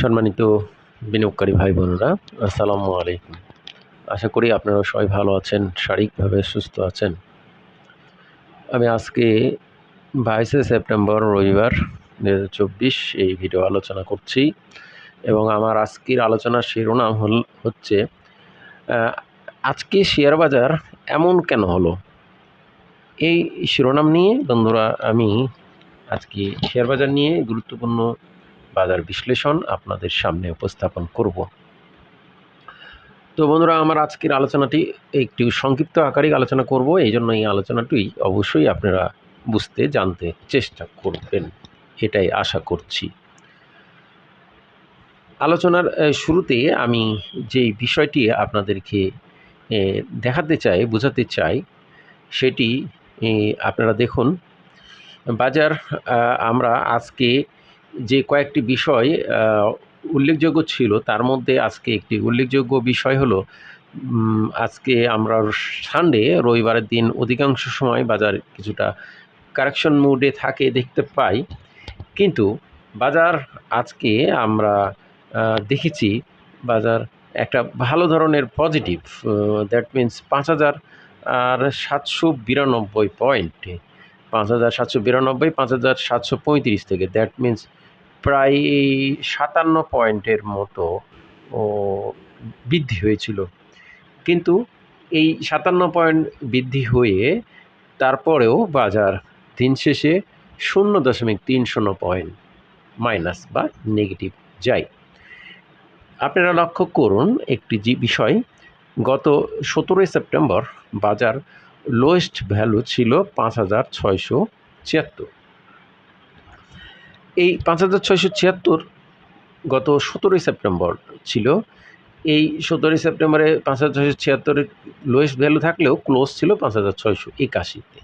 সম্মানিত বিনিয়োগকারী ভাই বোনেরা, আসসালামু আলাইকুম। আশা করি আপনারা সবাই ভালো আছেন, শারীরিকভাবে সুস্থ আছেন। আমি আজকে বাইশে সেপ্টেম্বর, রবিবার দু চব্বিশ এই ভিডিও আলোচনা করছি এবং আমার আজকের আলোচনার শিরোনাম হল হচ্ছে আজকে শেয়ার বাজার এমন কেন হলো? এই শিরোনাম নিয়ে বন্ধুরা আমি আজকে শেয়ার বাজার নিয়ে গুরুত্বপূর্ণ বাজার বিশ্লেষণ আপনাদের সামনে উপস্থাপন করব। তো বন্ধুরা, আমার আজকের আলোচনাটি একটু সংক্ষিপ্ত আকারে আলোচনা করব। এই জন্য এই আলোচনাটি অবশ্যই আপনারা বুঝতে, জানতে চেষ্টা করবেন। এটাই আশা করছি। আলোচনার শুরুতে আমি যেই বিষয়টি আপনাদেরকে দেখাতে চাই, বোঝাতে চাই, সেটি আপনারা দেখুন। বাজার আমরা আজকে যে কয়েকটি বিষয় উল্লেখযোগ্য ছিল, তার মধ্যে আজকে একটি উল্লেখযোগ্য বিষয় হলো আজকে আমরা সানডে, রবিবারের দিন অধিকাংশ সময় বাজার কিছুটা কারেকশন মুডে থাকে দেখতে পাই। কিন্তু বাজার আজকে আমরা দেখেছি বাজার একটা ভালো ধরনের পজিটিভ দ্যাট মিন্স পাঁচ হাজার আর সাতশো বিরানব্বই পয়েন্টে পাঁচ হাজার সাতশো বিরানব্বই, পাঁচ হাজার সাতশো পঁয়ত্রিশ থেকে দ্যাট মিন্স প্রায় সাতান্ন পয়েন্টের মতো, ও, বৃদ্ধি হয়েছিল। কিন্তু এই সাতান্ন পয়েন্ট বৃদ্ধি হয়ে তারপরেও বাজার দিন শেষে শূন্য দশমিক তিন শূন্য পয়েন্ট মাইনাস বা নেগেটিভ যায়। আপনারা লক্ষ্য করুন একটি যে বিষয়, গত সতেরোই সেপ্টেম্বর বাজার লোয়েস্ট ভ্যালু ছিল পাঁচ হাজার ছয়শো ছিয়াত্তর। এই পাঁচ হাজার ছয়শো ছিয়াত্তর গত সতেরোই সেপ্টেম্বর ছিল। এই সতেরোই সেপ্টেম্বরে পাঁচ হাজার ছয়শো ছিয়াত্তরের লোয়েস্ট ভ্যালু থাকলেও ক্লোজ ছিল পাঁচ হাজার ছয়শো একাশিতে।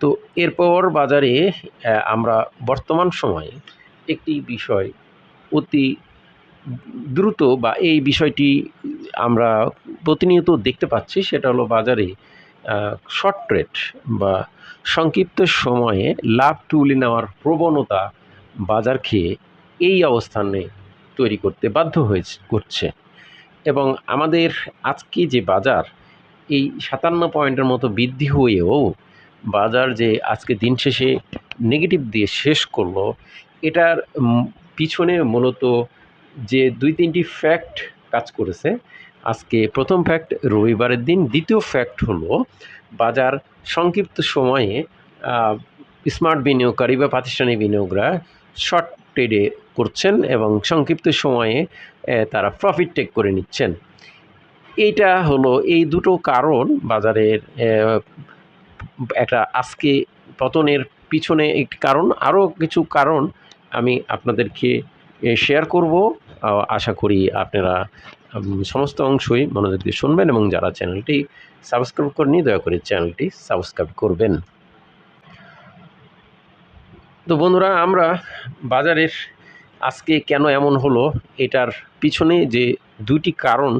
তো এরপর বাজারে আমরা বর্তমান সময়ে একটি বিষয় অতি দ্রুত বা এই বিষয়টি আমরা প্রতিনিয়ত দেখতে পাচ্ছি, সেটা হলো বাজারে শর্ট ট্রেড বা সংক্ষিপ্ত সময়ে লাভ তুলে নেওয়ার প্রবণতা বাজারকে এই অবস্থানে তৈরি করতে বাধ্য হয়েছে, করছে। এবং আমাদের আজকে যে বাজার, এই সাতান্ন পয়েন্টের মতো বৃদ্ধি হয়েও বাজার যে আজকে দিন শেষে নেগেটিভ দিয়ে শেষ করল, এটার পিছনে মূলত যে দুই তিনটি ফ্যাক্ট কাজ করেছে, আজকে প্রথম ফ্যাক্ট রবিবারের দিন, দ্বিতীয় ফ্যাক্ট হলো বাজার সংক্ষিপ্ত সময়ে স্মার্ট বিনিয়োগকারী বা প্রাতিষ্ঠানিক বিনিয়োগরা শর্ট ট্রেডে করছেন এবং সংক্ষিপ্ত সময়ে তারা প্রফিট টেক করে নিচ্ছেন। এইটা হলো এই দুটো কারণ বাজারের একটা আজকে পতনের পিছনে একটি কারণ। আরও কিছু কারণ আমি আপনাদেরকে শেয়ার করব। আশা করি আপনারা সমস্ত অংশই মনোযোগ দিয়ে শুনবেন এবং যারা চ্যানেলটি সাবস্ক্রাইব করেনি দয়া করে চ্যানেলটি সাবস্ক্রাইব করবেন। তো বন্ধুরা, আমরা বাজারের আজকে কেন এমন হলো এটার পিছনে যে দুটি কারণ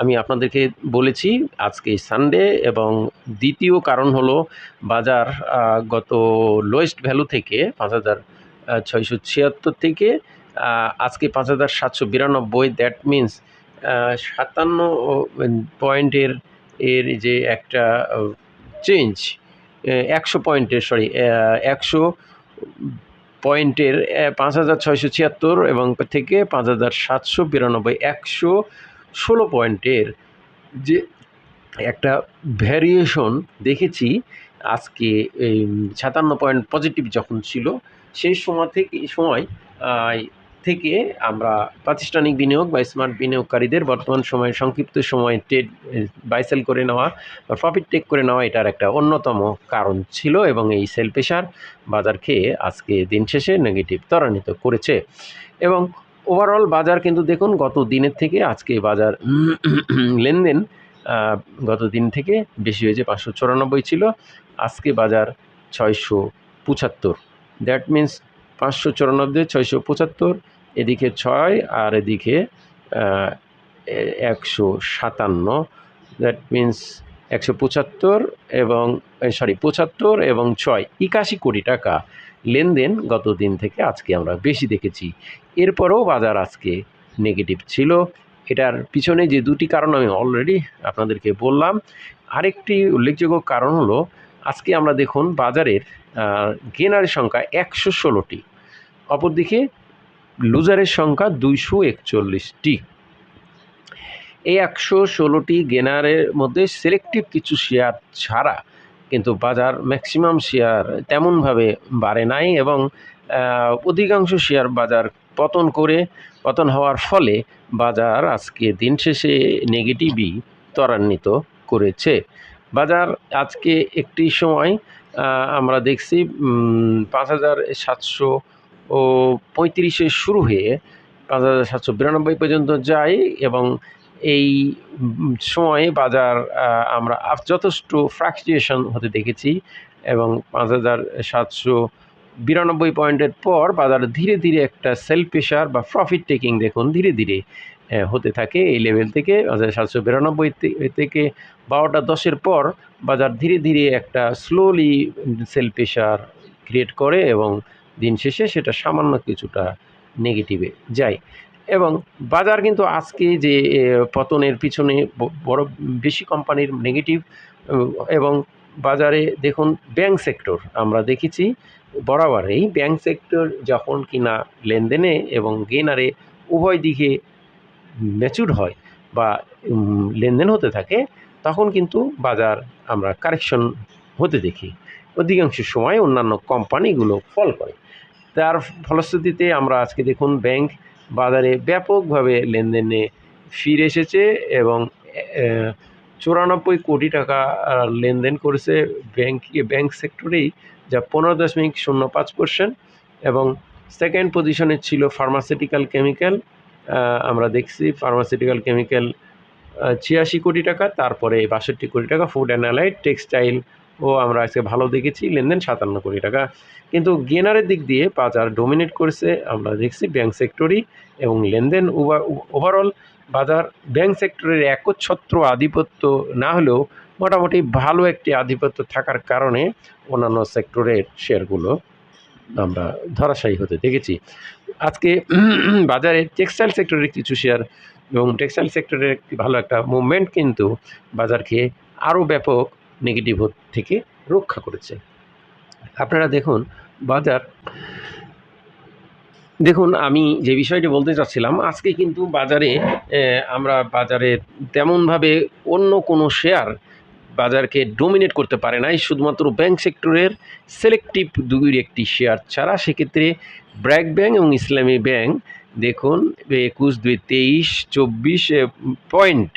আমি আপনাদেরকে বলেছি আজকে সানডে এবং দ্বিতীয় কারণ হলো বাজার গত লোয়েস্ট ভ্যালু থেকে পাঁচ হাজার ছয়শো ছিয়াত্তর থেকে আজকে পাঁচ হাজার সাতশো বিরানব্বই। দ্যাট মিন্স সাতান্ন পয়েন্টের এর যে একটা চেঞ্জ একশো পয়েন্টের সরি একশো পয়েন্টের পাঁচ হাজার ছয়শো ছিয়াত্তর এবং থেকে পাঁচ হাজার সাতশো বিরানব্বই, একশো ষোলো পয়েন্টের যে একটা ভ্যারিয়েশন দেখেছি, আজকে এই সাতান্ন পয়েন্ট পজিটিভ যখন ছিল, সেই সময় থেকে, সময় থেকে আমরা প্রাতিষ্ঠানিক বিনিয়োগ বা স্মার্ট বিনিয়োগকারীদের বর্তমান সময়ে, সংক্ষিপ্ত সময়ে ট্রেড বাইসেল করে নেওয়া বা প্রফিট টেক করে নেওয়া এটার একটা অন্যতম কারণ ছিল এবং এই সেল পেশার খেয়ে আজকে দিন শেষে নেগেটিভ ত্বরান্বিত করেছে। এবং ওভারঅল বাজার কিন্তু দেখুন, গত দিনের থেকে আজকে বাজার লেনদেন গত দিন থেকে বেশি হয়েছে পাঁচশো চুরানব্বই ছিল, আজকে বাজার ছয়শো পঁচাত্তর। দ্যাট মিন্স পাঁচশো চুরানব্বই, ছয়শো পঁচাত্তর, এদিকে ছয় আর এদিকে একশো সাতান্ন। দ্যাট মিন্স একশো পঁচাত্তর এবং সরি পঁচাত্তর এবং ছয়। একাশি কোটি টাকা লেনদেন গত দিন থেকে আজকে আমরা বেশি দেখেছি। এরপরও বাজার আজকে নেগেটিভ ছিল। এটার পিছনে যে দুটি কারণ আমি অলরেডি আপনাদেরকে বললাম। আরেকটি উল্লেখযোগ্য কারণ হলো, আজকে আমরা দেখুন বাজারের গেনারের সংখ্যা একশো ষোলোটি। অপরদিকে, লুজারের সংখ্যা দুইশো একচল্লিশটি। এই একশো ষোলোটি গেনারের মধ্যে সিলেক্টিভ কিছু শেয়ার ছাড়া কিন্তু বাজার ম্যাক্সিমাম শেয়ার তেমনভাবে বাড়ে নাই এবং অধিকাংশ শেয়ার বাজার পতন করে, পতন হওয়ার ফলে বাজার আজকে দিন শেষে নেগেটিভই ত্বরান্বিত করেছে। বাজার আজকে একটি সময় আমরা দেখছি পাঁচ হাজার সাতশো ও পঁয়ত্রিশে শুরু হয়ে পাঁচ হাজার সাতশো বিরানব্বই পর্যন্ত যায় এবং এই সময়ে বাজার আমরা যথেষ্ট ফ্রাকচুয়েশন হতে দেখেছি এবং পাঁচ হাজার সাতশো বিরানব্বই পয়েন্টের পর বাজার ধীরে ধীরে একটা সেল প্রেশার বা প্রফিট টেকিং দেখুন, ধীরে ধীরে হতে থাকে। এই লেভেল থেকে হাজার সাতশো বিরানব্বই থেকে বারোটা দশের পর বাজার ধীরে ধীরে একটা স্লোলি সেল প্রেশার ক্রিয়েট করে এবং দিন শেষে সেটা সামান্য কিছুটা নেগেটিভে যায়। এবং বাজার কিন্তু আজকে যে পতনের পিছনে বড় বেশি কোম্পানির নেগেটিভ এবং বাজারে দেখুন ব্যাংক সেক্টর আমরা দেখেছি বরাবর। এই ব্যাংক সেক্টর যখন কিনা লেনদেনে এবং গেনারে উভয় দিকে ম্যাচুর হয় বা লেনদেন হতে থাকে, তখন কিন্তু বাজার আমরা কারেকশন হতে দেখি। অধিকাংশ সময় অন্যান্য কোম্পানিগুলো ফল করে। তার ফলশ্রুতিতে আমরা আজকে দেখুন ব্যাংক বাজারে ব্যাপকভাবে লেনদেনে ফিরে এসেছে এবং চুরানব্বই কোটি টাকা লেনদেন করেছে ব্যাংক ব্যাংক সেক্টরেই, যা পনেরো দশমিক শূন্য পাঁচ পার্সেন্ট এবং সেকেন্ড পজিশনে ছিল ফার্মাসিউটিক্যাল কেমিক্যাল আমরা দেখছি ফার্মাসিউটিক্যাল কেমিক্যাল ছিয়াশি কোটি টাকা, তারপরে বাষট্টি কোটি টাকা ফুড অ্যান্ড অ্যালাইড টেক্সটাইল ও আমরা আজকে ভালো দেখেছি, লেনদেন সাতান্ন কোটি টাকা। কিন্তু গেনারের দিক দিয়ে বাজার ডোমিনেট করেছে আমরা দেখছি ব্যাংক সেক্টরই এবং লেনদেন ওভারঅল বাজার ব্যাংক সেক্টরের একচ্ছত্র আধিপত্য না হলেও মোটামুটি ভালো একটি আধিপত্য থাকার কারণে অন্যান্য সেক্টরের শেয়ারগুলো আমরা ধরাশায়ী হতে দেখেছি। আজকে বাজারে টেক্সটাইল সেক্টরের কিছু শেয়ার এবং টেক্সটাইল সেক্টরের একটি ভালো একটা মুভমেন্ট কিন্তু বাজারকে আরও ব্যাপক নেগেটিভ থেকে রক্ষা করেছে। আপনারা দেখুন, বাজার দেখুন, আমি যে বিষয়টি বলতে চাচ্ছিলাম, আজকে কিন্তু বাজারে আমরা বাজারে তেমনভাবে অন্য কোনো শেয়ার বাজারকে ডোমিনেট করতে পারে নাই। শুধুমাত্র ব্যাংক সেক্টরের সিলেক্টিভ দুই একটি শেয়ার ছাড়া। সেক্ষেত্রে ব্র্যাক ব্যাংক এবং ইসলামী ব্যাংক দেখুন, একুশ দুই তেইশ চব্বিশ পয়েন্ট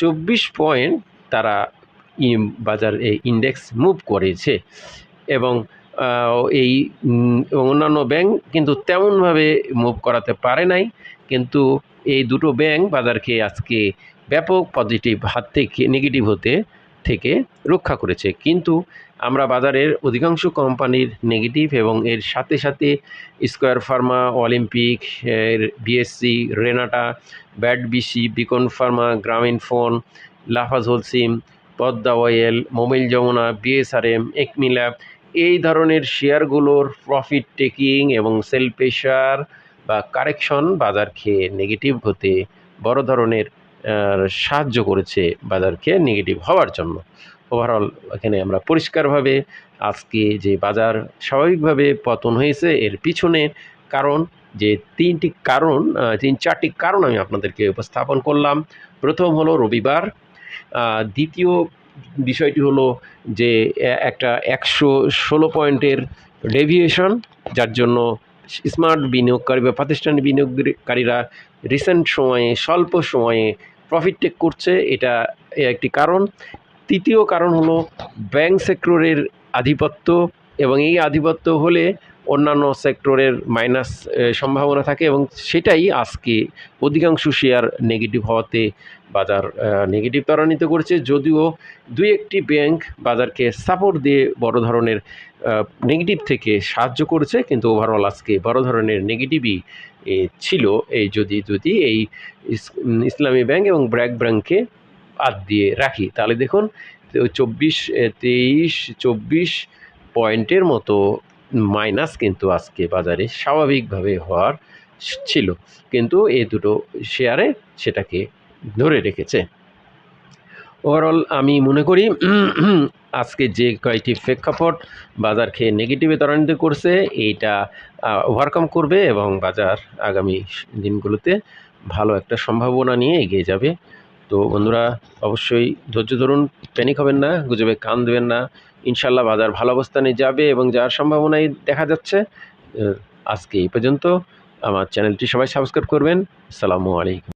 চব্বিশ পয়েন্ট তারা বাজার এই ইন্ডেক্স মুভ করেছে এবং এই অন্যান্য ব্যাংক কিন্তু তেমনভাবে মুভ করাতে পারে নাই। কিন্তু এই দুটো ব্যাংক বাজারকে আজকে ব্যাপক পজিটিভ হাত থেকে নেগেটিভ হতে থেকে রক্ষা করেছে। কিন্তু আমরা বাজারের অধিকাংশ কোম্পানির নেগেটিভ এবং এর সাথে সাথে Square Pharma Olympic BSC Renata BAT BC Beacon Pharma Grameen Phone Lafarge Holcim Padma Oil Mobil Jamuna, BSRM Acmelab এই ধরনের শেয়ারগুলোর প্রফিট টেকিং এবং সেল প্রেশার বা কারেকশন বাজার খেয়ে নেগেটিভ হতে বড় ধরনের সাহায্য করেছে বাজারকে নেগেটিভ হওয়ার জন্য। ওভারঅল এখানে আমরা পরিষ্কারভাবে আজকে যে বাজার স্বাভাবিকভাবে পতন হয়েছে, এর পিছনে কারণ, যে তিনটি কারণ তিন চারটি কারণ আমি আপনাদেরকে উপস্থাপন করলাম। প্রথম হলো রবিবার দ্বিতীয় বিষয়টি হলো যে একটা একশো ষোলো পয়েন্টের ডেভিয়েশন, যার জন্য স্মার্ট বিনিয়োগকারী বা প্রাতিষ্ঠানিক বিনিয়োগকারীরা রিসেন্ট সময়ে, স্বল্প সময়ে প্রফিট টেক করছে, এটা একটি কারণ। তৃতীয় কারণ হলো, ব্যাংক সেক্টরের আধিপত্য এবং এই আধিপত্য হলে অন্যান্য সেক্টরের মাইনাস সম্ভাবনা থাকে এবং সেটাই আজকে অধিকাংশ শেয়ার নেগেটিভ হওয়াতে বাজার নেগেটিভ ত্বরান্বিত করেছে। যদিও দুই একটি ব্যাংক বাজারকে সাপোর্ট দিয়ে বড় ধরনের নেগেটিভ থেকে সাহায্য করেছে, কিন্তু ওভারঅল আজকে বড় ধরনের নেগেটিভই ছিল। এই যদি যদি এই ইসলামী ব্যাংক এবং ব্র্যাক ব্যাংকে বাদ দিয়ে রাখি। তাহলে দেখুন, চব্বিশ তেইশ, চব্বিশ পয়েন্টের মতো মাইনাস কিন্তু আজকে বাজারে স্বাভাবিকভাবে হওয়ার ছিল। কিন্তু এই দুটো শেয়ারে সেটাকে ধরে রেখেছে। ওভারঅল আমি মনে করি আজকে যে কয়েকটি প্রেক্ষাপট বাজারকে নেগেটিভে ত্বরান্বিত করছে, এইটা ওভারকাম করবে এবং বাজার আগামী দিনগুলোতে ভালো একটা সম্ভাবনা নিয়ে এগিয়ে যাবে। তো বন্ধুরা, অবশ্যই ধৈর্য ধরুন প্যানিক হবেন না, গুজবে কান দেবেন না। ইনশাল্লাহ বাজার ভালো অবস্থানে যাবে এবং যাওয়ার সম্ভাবনাই দেখা যাচ্ছে আজকে এই পর্যন্ত আমার চ্যানেলটি সবাই সাবস্ক্রাইব করবেন। সালামু আলাইকুম।